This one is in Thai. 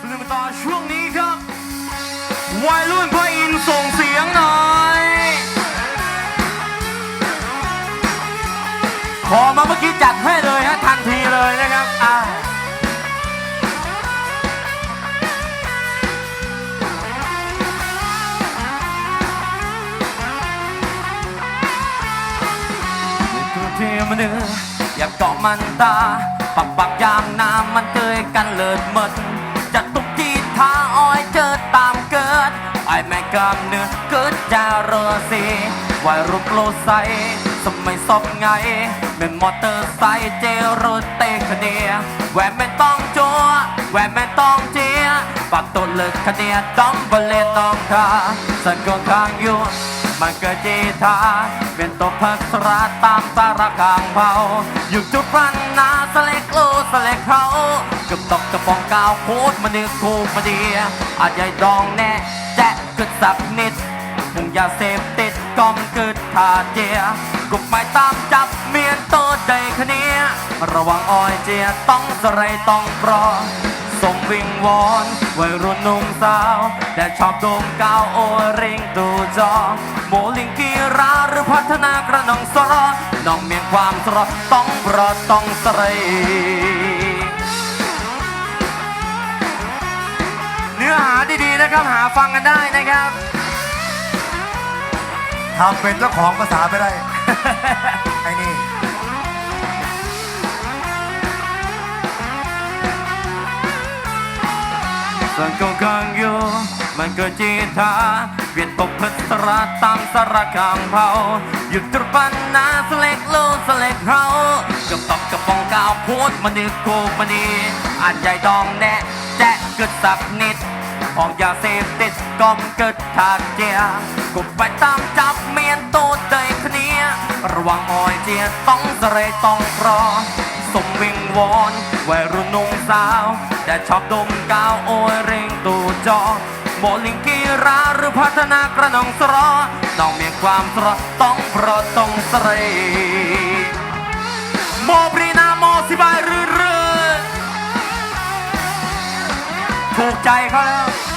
สนุกต่อช่วงนี้ครับ วัยรุ่นพระอินส่งเสียงหน่อยขอมาเมื่อกี้จัดให้เลยฮะทันทีเลยนะครับอ่าตัวที่มันเนื้ออยากเกาะมันตา ปักปักยามน้ำมันเตยกันเลิศหมดจะตุกจีท้าอ้อยเจอตามเกิด ไอแม่กำเนื้อเกิดจารสีวายรูปโลไซสมัยสอบไงเป็นมอเตอร์ไซค์เจรถเตะคเนียแหวนไม่ต้องจัวแหวนไม่ต้องเจียปักตัวเลิกคเนียต้องบเลนน้องคาสันก็ข้างอยู่มันเกิดจีทาเป็นตัวพัสราตามสารกางเผาอยู่จุดพัน สเล็กเขาเกือบตกกระปองกาวโคตรมันนึกคูมาดีอาจใหญ่ดองแน่แจ๊กกึดสักนิดมุงยาเสพติดกอมกึดทาเจียกุบไม่ตามจับเมียนโตใจคเนียระวังอ้อยเจียต้องสไรต้องปลอส่งวิงวอนวัยรุ่นหนุ่มสาว แต่ชอบดมกาวโอริงดูจอโมลิงกีราหรือพัฒนากระนองสระน้องเมียงความสระต้องรอต้องสไร นะครับหาฟังกันได้นะครับ ทำเป็นเจ้าของภาษาไม่ได้ ไอ้นี่ส่วนกงกังอยู่มันก็จีทาเวียนตกพัสราตามสารกลางเผาหยุดตรปันนาสเล็กโลสเล็กเฮากับตอกกระปองกาวโพดมันดึกโกมันดีอาจใหญ่ดองแน่แจ๊กกึดสักนิด ออกยาเสพติดกอมเกิดทาเจียกุบไปตามจับเมียนโตเตยคเนียระวังอ้อยเจียต้องสเรต้องรอสมวิงวอนวัยรุ่นนุ่มสาว แต่ชอบดมกาวโอยเร่งตูจอโมลิงกีราหรือพัฒนากระนองสรอน้องเมียความสรอต้องเพราะต้องสเร ถูกใจเขาแล้ว